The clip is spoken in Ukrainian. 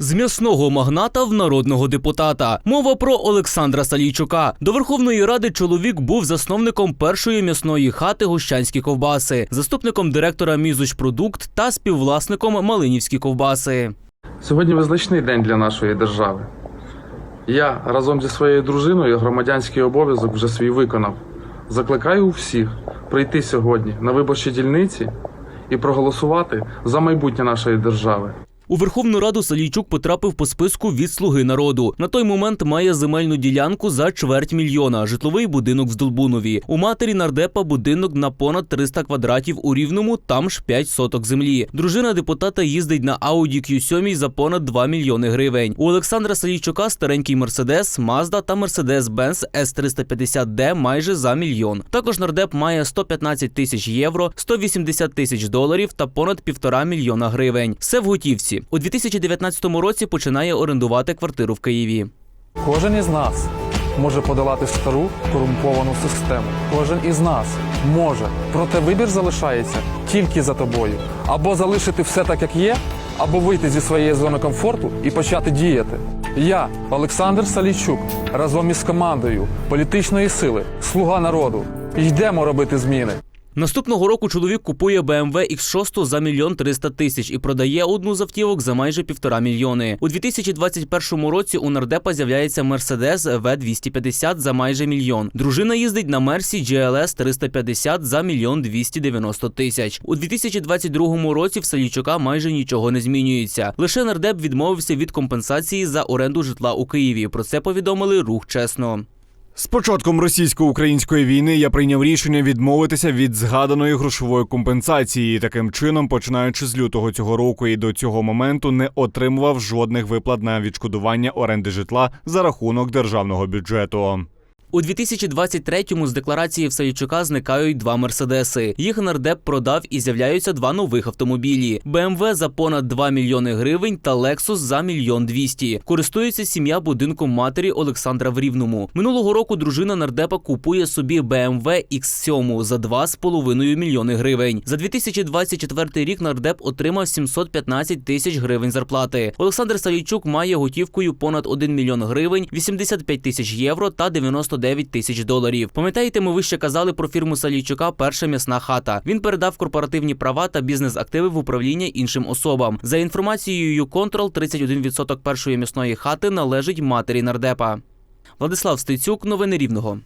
З м'ясного магната в народного депутата. Мова про Олександра Салійчука. До Верховної Ради чоловік був засновником першої м'ясної хати Гощанські ковбаси, заступником директора Мізучпродукт та співвласником Малинівські ковбаси. Сьогодні визначний день для нашої держави. Я разом зі своєю дружиною громадянський обов'язок вже свій виконав. Закликаю всіх прийти сьогодні на виборчі дільниці і проголосувати за майбутнє нашої держави. У Верховну Раду Салійчук потрапив по списку від Слуги народу. На той момент має земельну ділянку за чверть мільйона, житловий будинок в Здолбунові. У матері нардепа будинок на понад 300 квадратів у Рівному, там ж 5 соток землі. Дружина депутата їздить на Audi Q7 за понад 2 мільйони гривень. У Олександра Салійчука старенький Мерседес, Мазда та Мерседес-Бенц С350D майже за мільйон. Також нардеп має 115 тисяч євро, 180 тисяч доларів та понад півтора мільйона гривень. Все в готівці. У 2019 році починає орендувати квартиру в Києві. Кожен із нас може подолати стару корумповану систему. Кожен із нас може. Проте вибір залишається тільки за тобою. Або залишити все так, як є, або вийти зі своєї зони комфорту і почати діяти. Я, Олександр Салійчук, разом із командою політичної сили, слуга народу, йдемо робити зміни. Наступного року чоловік купує BMW X6 за мільйон 300 тисяч і продає одну з автівок за майже півтора мільйони. У 2021 році у нардепа з'являється Mercedes V250 за майже мільйон. Дружина їздить на Мерсі GLS 350 за мільйон 290 тисяч. У 2022 році в Салійчука майже нічого не змінюється. Лише нардеп відмовився від компенсації за оренду житла у Києві. Про це повідомили рух чесно. З початком російсько-української війни я прийняв рішення відмовитися від згаданої грошової компенсації. Таким чином, починаючи з лютого цього року і до цього моменту, не отримував жодних виплат на відшкодування оренди житла за рахунок державного бюджету. У 2023-му з декларації Всаючука зникають два мерседеси. Їх нардеп продав і з'являються два нових автомобілі: БМВ за понад 2 мільйони гривень та Lexus за мільйон 200. Користується сім'я будинком матері Олександра в Рівному. Минулого року дружина нардепа купує собі BMW X7 за 2,5 мільйони гривень. За 2024 рік нардеп отримав 715 тисяч гривень зарплати. Олександр Савійчук має готівкою понад 1 мільйон гривень, 85 тисяч євро та 99 тисяч доларів. Пам'ятаєте, ми вище казали про фірму Салійчука Перша м'ясна хата. Він передав корпоративні права та бізнес-активи в управління іншим особам. За інформацією YouControl, 31% першої м'ясної хати належить матері нардепа. Владислав Стецюк, новини Рівного.